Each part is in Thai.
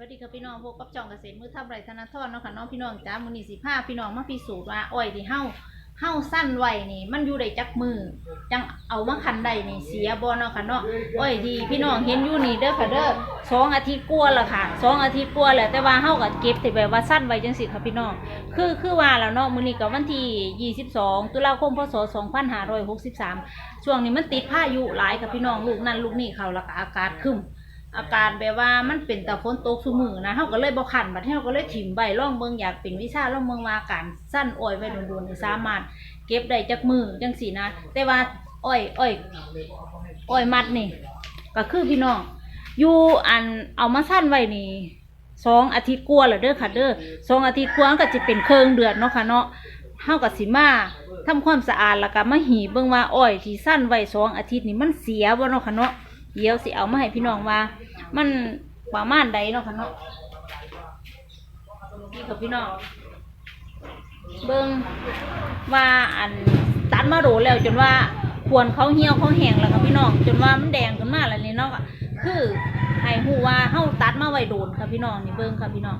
วัสดีค่ะพี่น้องพบกับจองเกษตรมือทำไรธนาทรเนาะค่ะน้องพี่น้องจ้ามือนี่สิผ้าพี่น้องมาพิสูจน์ว่าอ้อยที่เฮาเฮาสั้นไว้นี่ มันอยู่ได้จักมือจังเอามาคันได้นี่เสียบ่เนาะค่ะเนาะอ้อยที่พี่น้องเห็นอยู่นี่เด้อค่ะเด้อสองอาทิตย์กว่าแล้วค่ะสองอาทิตย์กว่าแล้วแต่ว่าเฮาก็เก็บที่แบบว่าสั้นไว้จังสิค่ะพี่น้องคือคือว่าแล้วเนาะมื้อนี้ก็วันที่ 22 ตุลาคมพศ 2563 ช่วงนี้มันติดพายุหลายค่ะพี่น้องลูกนั่นลูกนี่เขาล้วก็อากาศคึ้ม อาการแบบว่ามันเป็นแต่ฝนตกซุมือนะเฮาก็เลยบ่คันบัดเฮาก็เลยถิ่มใบร่องเบิ่งอยากเป็นวิชาร่องเบิ่งว่าการสั้นอ้อยไว้โดนๆนี่สามารถ เก็บได้จักมือจังซี่นะ แต่ว่าอ้อยอ้อยอ้อยมัดนี่ ก็คือพี่น้องอยู่อันเอามาสั้นไว้นี่สองอาทิตย์กว่าแล้วเด้อค่ะเด้อสองอาทิตย์กว่าก็จะเป็นเครื่องเดือนเนาะค่ะเนาะเฮาก็สิมาทำความสะอาดแล้วก็มาหีบเบิ่งว่าอ้อยที่สั้นไว้สองอาทิตย์นี่มันเสียบ่เนาะค่ะเนาะ เดี๋ยวสิเอามาให้พี่น้องว่า มันประมาณใดเนาะค่ะเนาะนี่ค่ะพี่น้อง เบิ่งว่าอันตัดมาโดแล้วจนว่าควรเขาเหี่ยวเขาแห้งแล้วค่ะพี่น้อง จนว่ามันแดงขึ้นมาแล้วนี่เนาะคือให้ฮู้ว่าเฮาตัดมาไว้โดนค่ะพี่น้องนี่เบิ่งค่ะพี่น้อง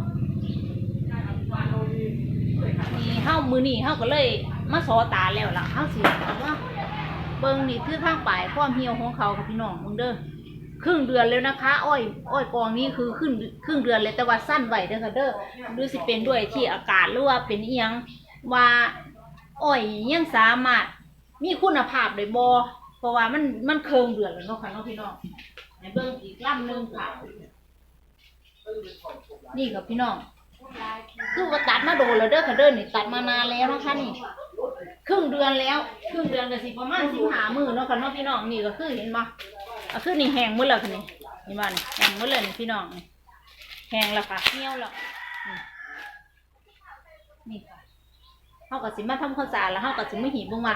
นี่เฮามือนี่เฮาก็เลยมาสอตาแล้วล่ะเฮาสิว่า เบิ่งนี่คือทางปลายความเหี่ยวของเขาค่ะพี่น้องเบิ่งเด้อครึ่งเดือนแล้วนะคะ อ้อย อ้อยกองนี้คือครึ่งครึ่งเดือนเลยแต่ว่าสั้นไว้เด้อค่ะเด้อหรือสิเป็นด้วยที่อากาศหรือว่าเป็นเอียงว่าอ้อยยังสามารถมีคุณภาพได้บ่เพราะว่ามันมันเคืองเดือนแล้วเนาะค่ะเนาะพี่น้องในเบิ่งอีกลำหนึงค่ะนี่กับพี่น้อง คือว่าตัดมาโดนแล้วเด้อค่ะเด้อนี่ตัดมานานแล้วนะคะนี่ ครึ่งเดือนแล้ว ครึ่งเดือนก็สิประมาณสิบหามือเนาะค่ะเนาะพี่น้องนี่ก็คือเห็นบ่ก็คือนี่แห้งหมดแล้วค่ะนี่นี่บ้านนี่แห้งหมดเลยนี่พี่น้องนี่แห้งแล้วค่ะเหี่ยวแล้วนี่นี่ค่ะเขาก็สิมาทำความสาดแล้วเขาก็สิมาหีบลงมา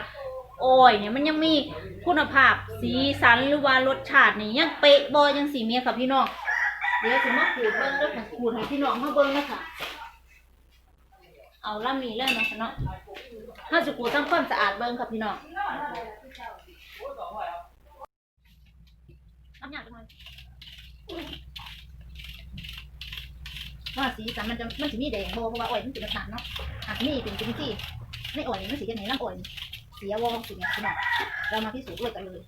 โอ้ยเนี่ยมันยังมีคุณภาพสีสันหรือว่ารสชาตินี่ยังเป๊ะบอยังสีเมียค่ะพี่น้อง เดี๋ยวสิมาขูดเบิ้งแล้วค่ะขูดให้พี่น้องมาเบิ้งนะคะเอาล่ำนี้เลยเนาะค่ะเนาะถ้าจะขูดทำความสะอาดเบิ้งค่ะพี่น้องน้ำยาจังเลยว่าสีสันมันจะมันจะมีแดงโบเพราะว่าอ้อยมันเป็นน้ำตาลเนาะอะนี่เป็นจริงที่ในอ้อยมันสีจะไหนร่างอ้อยเสียวอสีเนี่ยพี่น้องเรามาพิสูจน์ด้วยกันเลย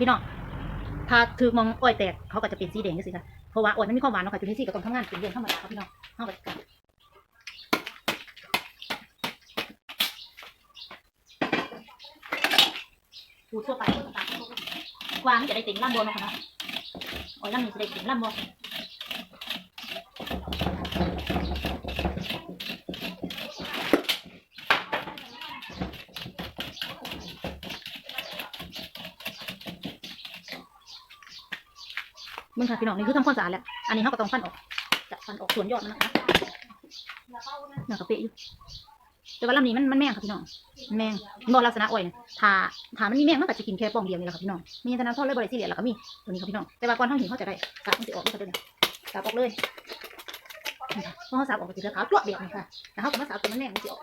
พี่น้องถ้าถือมองอ้อยแตกเขาก็จะเป็นสีแดงนี่สิคะเพราะว่าอ้อยมันมีความหวานเนาะค่ะจุลินทรีย์ก็ต้องทำงานเป็นเรื่องธรรมดาครับพี่น้องเขาก็จะดูทั่วไปทั่วไปกวางจะได้ติ่งล่ำบนเนาะค่ะเนาะอ้อยล่ำนี่จะได้ติ่งล่ำบน มึงค่ะพี่น้องนี่คือทำความสะอาดแล้ว อันนี้เขาก็ต้องฟันออกจะฟันออกส่วนยอดมันนะคะเนี่ยกระเปะอยู่แต่ว่าลำนี้มันมันแมงค่ะพี่น้องแมงมันบอกลักษณะอ้อยเนี่ยถ้าถ้ามันมีแมงมันก็จะกินแค่ปองเดียวนี่แหละค่ะพี่น้องมีแต่น้ำทอดเลยบริสิเหลียแล้วก็มีตัวนี้ค่ะพี่น้องแต่ว่าก่อนเท่าหินเขาจะได้สับมันจะออกด้วยค่ะเด้วยสับออกเลยนี่ค่ะพอเขาสับออกก็จะเหลือขาวจั่วะแบบนี้ค่ะแล้วเขาก็มาสับตัวมันแมงมันจะออก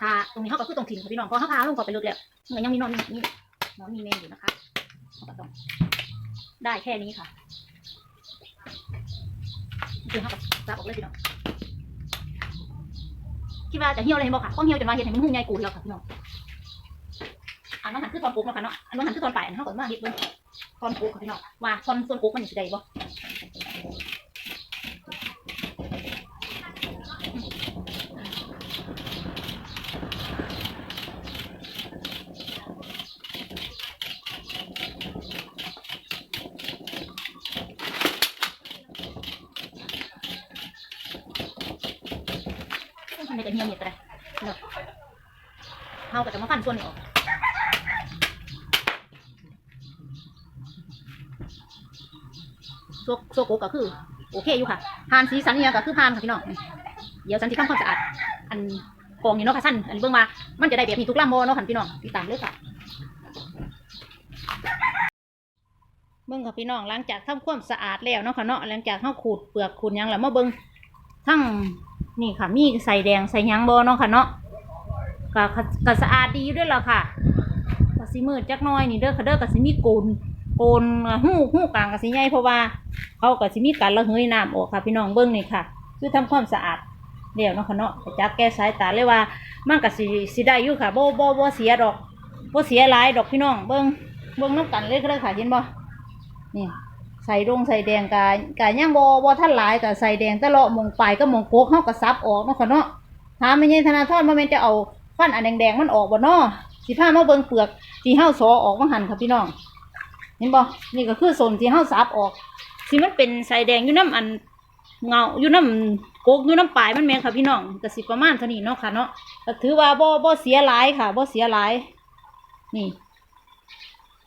ค่ะตรงนี้เขาก็คือตรงถิ่นค่ะพี่น้องเพราะเขาพาลงก่อนไปลึกแล้วมันยังมีนอนมีนอนมีแมงอยู่นะคะเขาก็ต้อง ได้แค่นี้ค่ะคือเขากับซาบออกเลยพี่น้องคิดว่าจะเหี่ยวอะไรเห็นบอกค่ะต้องเหี่ยวจนว่าเห็นให้มันหุ่งใหญ่กูดแล้วค่ะพี่น้องอันนั้นหันคือตอนปลูกแล้วค่ะเนาะอันนั้นหันคือตอนปลายอันนั้นเขาก็มาเห็ดเบิ่งตอนปลูกค่ะพี่น้องว่าตอนส่วนปลูกมันสิได้บ่ ทำไมจะเหี่ยวเห็ดอะไรเนาะเขาก็จะมาฟันส่วนนี้ออกโซโซโกก็คือ โอเคอยู่ค่ะพานสีสันเนี่ยก็คือพานค่ะพี่น้องเดี๋ยวฉันที่ทำความสะอาด อันกองนี่เนาะค่ะสั้นอันเบิ่งว่ามันจะได้แบบนี้ทุกลำโมเนาะค่ะพี่น้องติดตามเลยค่ะเบิ่งค่ะพี่น้องหลังจากทำความสะอาดแล้วเนาะค่ะเนาะหลังจากเฮาขูดเปลือกขูดยังแล้วมาเบิ่งทั้ง นี่ค่ะ มีใส่แดงใส่ยังบ่เนาะค่ะเนาะก็ก็สะอาดดีด้วยล่ะค่ะก็สิมืดจักน่อยนี่เด้อค่ะเด้อก็สิมีโกนโกนหู้หู้กลางก็สิใหญ่เพราะว่าเขาก็สิมีการระเหยน้ำออกค่ะ พี่น้องเบิ่งนี่ค่ะ คือทำความสะอาดแล้วเนาะค่ะเนาะจักแก้สายตาเลยว่ามันก็สิสิได้อยู่ค่ะโบ่บ่บ่เสียดอกโบเสียหลายดอกพี่น้องเบิ่งเบิ่งน้ำกันเลยก็ได้ค่ะเห็นบ่นี่ ใส่ดงใส่แดงกายกายย่างบอบอท่านหลายกับใส่แดงตะเลาะมงปลายก็มองโกกเขาก็ซับออกเนาะค่ะเนาะถามไม่ใช่ธนาทอดมาแม่นจะเอาฟันอันแดงๆมันออกบ่เนาะสิผ้ามาเบิ่งเปลือกที่เฮาสอออกมาหั่นค่ะพี่น้องเห็นบ่นี่ก็คือส่วนที่เฮาซับออกสิมันเป็นใส่แดงอยู่น้ำอันเงาอยู่น้ำโกกอยู่น้ำปลายมันแม่ค่ะพี่น้องก็สิประมาณเท่านี้เนาะค่ะเนาะก็ถือว่าบ่บ่เสียหลายค่ะบ่เสียหลายนี่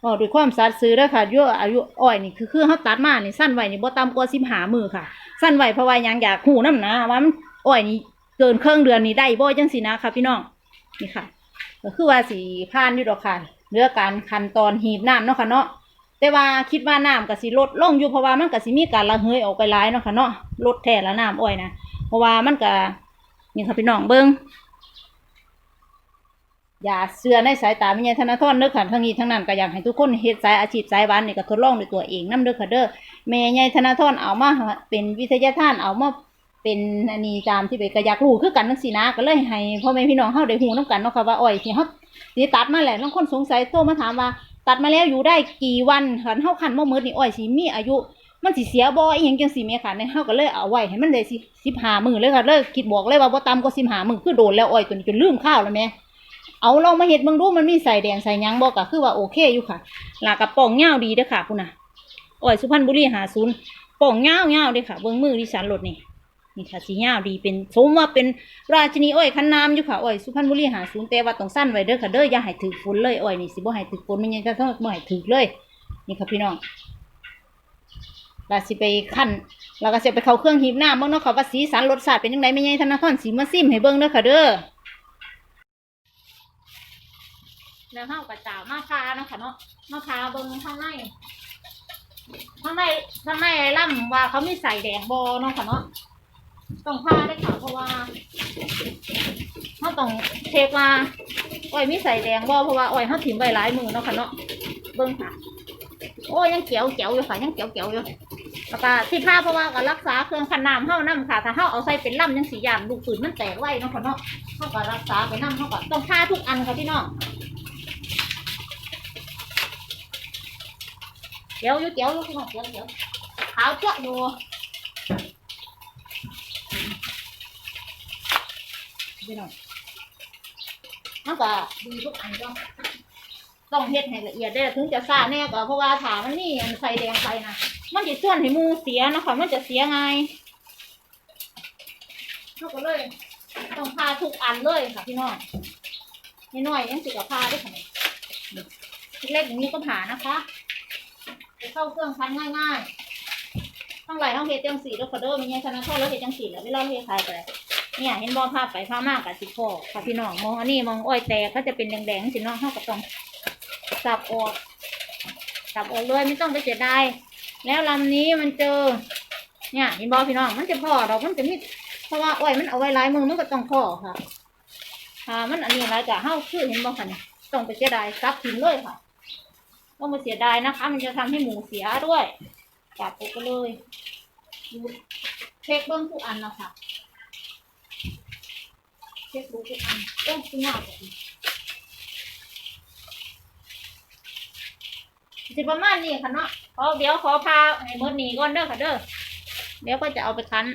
อ๋อด้วยความสัตย์ซื้อเด้อค่ะอายุอายุอ้อยนี่คือคือเขาตัดมานี่สั้นไว้นี่บ่ต่ำกว่าสิบหามือค่ะ สั้นไว้เพราะว่าหยังอยากหูน้ำนะว่ามันอ้อยนี่เกินเครื่องเดือนนี่ได้บ่จังสินะค่ะพี่น้องนี่ค่ะก็คือว่าสีผ่านอยู่ดอกค่ะเรื่องการขั้นตอนหีบน้ำเนาะค่ะเนาะแต่ว่าคิดว่าน้ำก็สิลดลงอยู่เพราะว่ามันก็สิมีการระเหยออกไปหลายเนาะค่ะเนาะลดแท้ละน้ำอ้อยนะเพราะว่ามันก็นี่ค่ะพี่น้องเบิ่ง อย่าเสื่อในสายตาไม่ใช่ธนาธรเด้อค่ะทั้งนี้ทั้งนั้นก็อยากให้ทุกคนเฮ็ดสายอาชีพสายวันนี่ก็ทดลองด้วยตัวเองนํเด้อค่ะเด้อแม่ใหญ่ธนาธรเอามาเป็นวิทยาทานเอามาเป็นอันนี้ตามที่ไปก็อยากรู้คือกันจังซี่นะก็เลยให้พ่อแม่พี่น้องเฮาได้ฮู้นํกันเนาะค่ะว่าอ้อยที่เฮาสิตัดมาแล้วบางคนสงสัยโทรมาถามว่าตัดมาแล้วอยู่ได้กี่วันคันเฮาคันบ่หมดนี่อ้อยสิมีอายุมันสิเสียบ่อีหยังจังซี่แม่ค่ะเนี่ยเฮาก็เลยเอาไว้ให้มันได้สิ15มื้อเลยค่ะเลยคิดบอกเลยว่าบ่ต่ำกว่า15มื้อคือโดนแล้วอ้อยตัวนี้จนลืมข้าวแล้วแม่ เอาลองมาเห็ดเบิ่งดูมันมีใส่แดงใส่ยังบอกก็คือว่าโอเคอยู่ค่ะหลากระป๋องเงาดีเด้อค่ะคุณน่ะอ้อยสุพรรณบุรีหาศูนย์ป่องเงาเงาเด้อค่ะเบิ่งมือดิฉันรถนี่นี่ค่ะสีเงาดีเป็นสมว่าเป็นราชินีอ้อยคันนามอยู่ค่ะอ้อยสุพรรณบุรีหาศูนย์แต่ว่าต้องสั้นไว้เด้อค่ะเด้ออย่าให้ถึกฝนเลยอ้อยนี่สิบ่ให้ถึกฝนมันยังจะต้องบ่ให้ถึกเลย นี่ค่ะพี่น้องเราสิไปขั้นเราก็สิไปเข้าเครื่องหีบน้ำเบิ่งเนาะค่ะว่าสีสันรสชาติเป็นยังไงไม่ใช่ธนาคารสีมาซิมให้เบิ่งเด้อค่ะเด้อ แล้วเฮากระจามาพาเนาะค่ะเนาะมาพาเบิ่งข้างในข้างในข้างในไอ้ล่ำว่าเขามีใส่แดงบอเนาะค่ะเนาะต้องพาได้ค่ะเพราะว่าเขาต้องเช็คว่าอ้อยมีใส่แดงบอเพราะว่าอ้อยเขาถิ่มไว้หลายมือเนาะค่ะเนาะเบิ่งค่ะ โอ้ยังเขียวเขียวอยู่ค่ะยังเขียวเขียวอยู่แล้วก็ที่ผ้าเพราะว่าก็รักษาเครื่องคันน้ำเฮานํค่ะ ถ้าเฮาเอาใส่เป็นล่ำยังสียามลูกปืนมันแตกไว้เนาะค่ะเนาะเฮาก็รักษาไปนํเฮาก็ต้องผ้าทุกอันค่ะพี่น้อง เดี๋ยวอยู่เดี๋ยวอยู่ข้างนอกเดี๋ยวเดี๋ยวขาวเจ้าอยู่พี่น้องมันก็ดีทุกอันก็ต้องเฮ็ดให้ละเอียดได้ถึงจะซาแน่ก็เพราะว่าถามันนี่อันใส่แดงไปนะมันจะส่วนให้มูเสียนะคะมันจะเสียไงเขาก็เลยต้องพาทุกอันเลยค่ะพี่น้องนี่น้อยยังสิกับพาด้ค่ะเล็กอย่างนี้ก็ผ่านะคะ เข้าเครื่องพันง่ายๆต้งไหลต้งเฮ็ดจังสีแล้วก็เด้อมีไงชนะโทษแล้วเฮ็ดจังสีแล้วเวลาเฮ็ดขายไปเนี่ยเห็นบ่ภาพไปภาพมากกับสิพ่อค่ะพี่น้องมองอันนี้มองอ้อยแตกเขาจะเป็นแดงๆสิน้องเขาก็ต้องสับออกสับออกเลยไม่ต้องไปเสียดายแล้วลำนี้มันเจอ เนี่ยเห็นบ่พี่น้องมันจะพอดอกมันจะมีเพราะว่าอ้อยมันเอาไว้ลายมือมันก็ต้องพอค่ะอ่ามันอันนี้อะไรจะเฮาคือเห็นบ่ค่ะเนี่ยต้องไปเสียดายซับทิ้งเลยค่ะ ต้องมาเสียดายนะคะ มันจะทำให้หมูเสียด้วยจับไปก็เลยดูเช็คเบิ้องทุกอันนะคะเช็คดูทุกอันเอ้ยคุณยากเลยสิประมาณนี้ค่ะเนาะขอเดี๋ยวขอพาให้หมดหนีก่อนเด้อค่ะเด้อเดี๋ยวก็จะเอาไปคั้น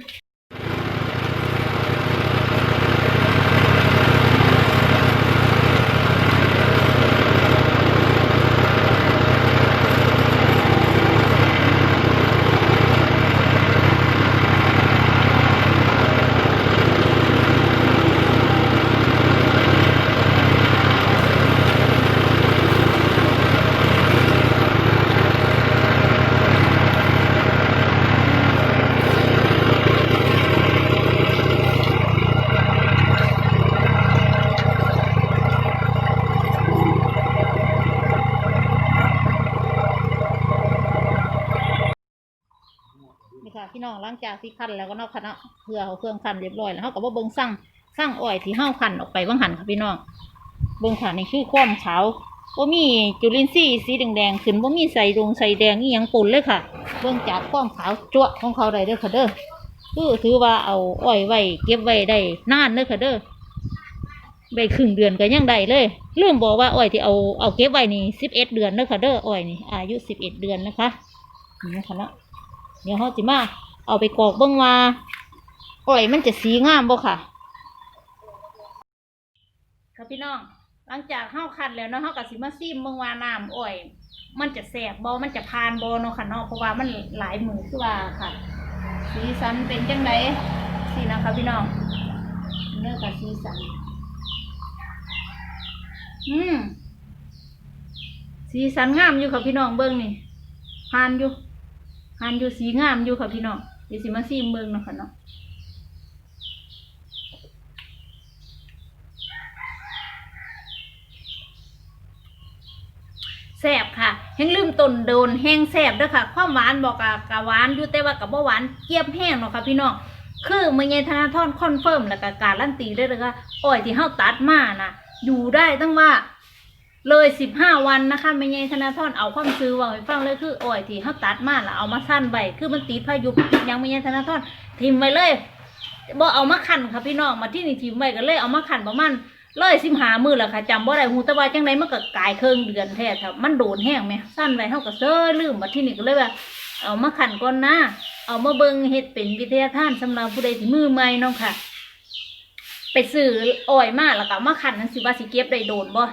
น้องหลังจากที่คั้นแล้วก็นาะค่ะเนาะเพื่อเอาเครื่องคั้นเรียบร้อยแล้วเฮาก็บ่เบิ่งสั่งสั่งอ้อยที่เฮาคั้นออกไปบ่หันค่ะพี่น้องเบิ่งค่ะนี่คือความขาวบ่มีจุลินทรีย์สีแดงๆขึ้นบ่มีใส่ดงใส่แดงอีหยังปนเลยค่ะ เบิ่งจากความขาวจั่วของเขาได้เด้อค่ะเด้อคือถือว่าเอาอ้อยไว้เก็บไว้ได้นานเด้อค่ะเด้อใบครึ่งเดือนก็ยังได้เลยลืมบอกว่าอ้อยที่เอาเอาเก็บไว้นี่สิบเอ็ดเดือนเด้อค่ะเด้ออ้อยนี่อายุสิบเอ็ดเดือนนะคะนี่นะคะเนาะเดี๋ยวเขาจิมา เอาไปกรอกเบิ่งว่าอ้อยมันจะสีงามบ่ค่ะค่ะพี่น้อง หลังจากเฮาคัดแล้วเนาะเฮาก็สิมาซิมเบิ่งว่าน้ำอ้อย มันจะแสบบ่มันจะพานบ่เนาะค่ะเนาะเพราะว่ามันหลายมือคือว่าค่ะ สีสันเป็นจังไดสินะคะพี่น้องเนื้อกับสีสันอืมสีสันงามอยู่ค่ะพี่น้องเบิ่งนี่พานอยู่พานอยู่สีงามอยู่ค่ะพี่น้อง เดี๋ยวสิมาซิมเบิ่งเนาะค่ะเนาะแซ่บค่ะแห้งลืมต้นโดนแห้งแซ่บด้วยค่ะ ความหวานบอกกะกะหวานอยู่แต่ว่ากับบ่หวานเกียบแห้งเนาะค่ะพี่น้องคือเมื่อไงธนาธรคอนเฟิร์มแล้วก็การันตีได้เลยค่ะอ้อยที่เฮาตัดมานะอยู่ได้ตั้งว่า เลยสิบห้าวันนะคะไม่ไงธนาธรเอาความซื้อวาให้ฟังเลยคืออ้อยที่เฮาตัดมาแล้วเอามาสั้นใบคือมันติดพายุยังไม่ไงธนาธรทิมไว้เลยบ่เอามาขันค่ะพี่น้องมาที่นี่ทิมไว้ก็เลยเอามาขันประมาณเลยสิบหามือแล้วค่ะจำบ่ได้หูต่ว่าจังไดมันก็กลายเครื่องเดือนแท้ถ้ามันโดนแห้งไหมสั้นไว้เฮาก็เซ้อลืมมาที่นี่ก็เลยว่าเอามาขันก่อนนะเอามาเบิงเฮ็ดเป็นวิทยาทานสำหรับผู้ใดที่มือใหม่เนาะค่ะ ไปซื้ออ้อยมาแล้วก็มาขันนั่นสิว่าสิเก็บได้โดนบ่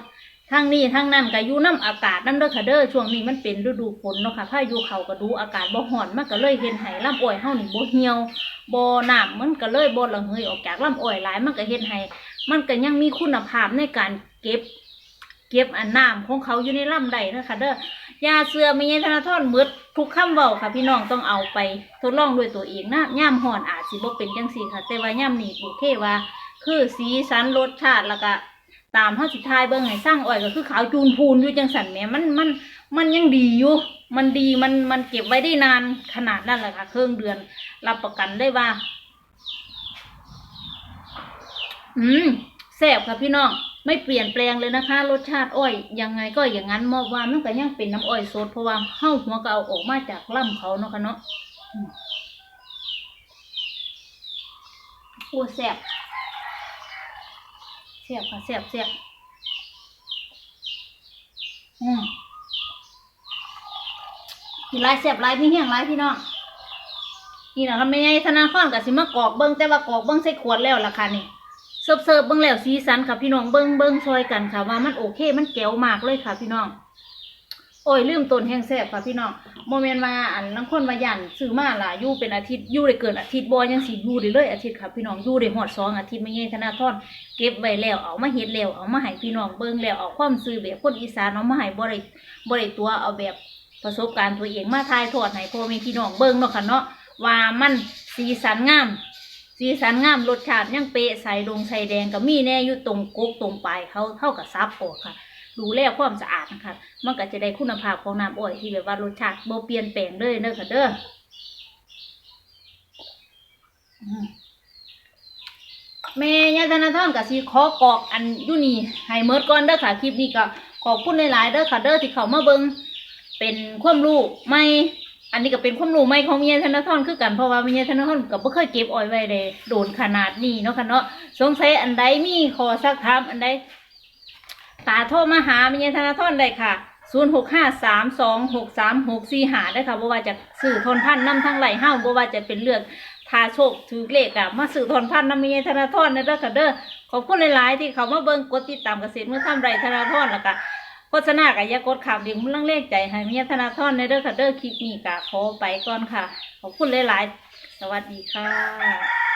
ทางนี้ทางนั้นก็อยู่น้ำอากาศน้ำเด้อค่ะเด้อช่วงนี้มันเป็นฤดูฝนเนาะค่ะพายุเขาก็ดูอากาศบ่ร้อนมันก็เลยเฮ็ดให้ลำอ้อยเฮานี่บ่เหี่ยวบ่น้ำมันก็เลยบ่ระเหยออกจากลำอ้อยหลายมันก็เฮ็ดให้มันก็ยังมีคุณภาพในการเก็บ เก็บอันน้ำของเขาอยู่ในลำได้นะคะเด้อยาเสือไม่ใช่ธนาทอนมืดทุกคำเว้าค่ะ พี่น้องต้องเอาไปทดลองด้วยตัวเองนะย่ามหอนอาจสิบ่เป็นจังซี่ค่ะ แต่ว่าย่ามนี่โอเคว่า คือสีสันรสชาติแล้วก็ ตามเฮาสิทายเบิ่งให้สร้างอ้อยก็คือขาวจูนพูนอยู่จังสันแหมมันมันมันยังดีอยู่ มันดีมันมันเก็บไว้ได้นานขนาดนั้นแหละค่ะ เครื่องเดือนรับประกันได้ว่า อืมแซ่บค่ะพี่น้องไม่เปลี่ยนแปลงเลยนะคะ รสชาติอ้อยยังไงก็อย่างนั้นมอบว่ามันก็ยังเป็นน้ำอ้อยสดเพราะว่าเฮ้าหัวก็เอาออกมาจากล่ำเขาเนาะค่ะเนาะโอ้แซ่บ สียบค่ะเสียบเสียบอืมีลายเสียบลายพี่เฮียงลายพี่น้องนี่นะทำไมไงธนาคารกับสิมากรอกเบิ้งแต่ว่ากรอกเบิ้งใส่ขวดแล้วล่ะค่ะนี่เสิร์ฟเสิร์ฟเบิ้งแล้วสีสันค่ะพี่น้องเบิ้งเบิ้งซอยกันค่ะว่ามันโอเค มันแก้วมากเลยค่ะพี่น้อง อ้ยลืมต้นแห้งแซ่บค่ะพี่น้องโมเมนต์มาอันนังคนมายันซื้อมาล่ะอยู่เป็นอาทิตย์อยู่ได้เกินอาทิตย์บ่ยังสิอยู่ได้เลยอาทิตย์ค่ะพี่น้องอยู่ได้ฮอดสองอาทิตย์ไม่ใช่ธนาธรเก็บไว้แล้วเอามาเฮ็ดแล้วเอามาให้พี่น้องเบิ่งแล้วเอาความซื้อแบบคนอีสานเอามาให้บ่ได้บ่ได้ตัวเอาแบบประสบการณ์ตัวเองมาทายทอดให้พ่อแม่พี่น้องเบิ่งเนาะค่ะเนาะว่ามันสีสันงาม สีสันงามรสชาติยังเป๊ะใส่ดงใส่แดงก็มีแน่อยู่ตรงกกตรงปลายเขาเท่ากับซับออกค่ะ ดูแลความสะอาดนะคะ มันก็จะได้คุณภาพของน้ำอ้อยที่แบบว่ารสชาติโบเปลี่ยนแปลงเลยเด้อค่ะเด้ออืมแม่ยายธนาธรกับสีขอกรอกอันยุนี่ให้เมิดก่อนเด้อค่ะคลิปนี้ก็ขอบคุณหลายๆเด้อค่ะเด้อที่เขามาเบิงเป็นความรู้ไม่อันนี้ก็เป็นความรู้ใหม่ของเมียธนาธรคือกันเพราะว่าเมียธนาธรก็บ่เคยเก็บอ้อยไว้เลยโดนขนาดนี้เนาะค่ะเนาะสงสัยอันใดมีขอสักถามอันใด ตาโทรมาหาเมียธนาธรได้ค่ะ0 6 5 3 2 6 3 6 4หาได้ค่ะบ่ว่าจะสื่อทนพันน้ำทั้งไหลห้าวบ่ว่าจะเป็นเรื่องทาโชคถือเลขอะมาสื่อทนพันน้ำเมียธนาธรนะเด้อค่ะเด้อขอบคุณหลายๆที่เขามาเบิ่งกดติดตามเกษตรเมื่อทำไรธนาธรแล้วก็โฆษณากับยากดข่าวเดียงมุ่งลังเลขใจให้เมียธนาธรในเด้อค่ะเด้อคลิปนี้กะขอไปก่อนค่ะ ขอบคุณหลายๆ สวัสดีค่ะ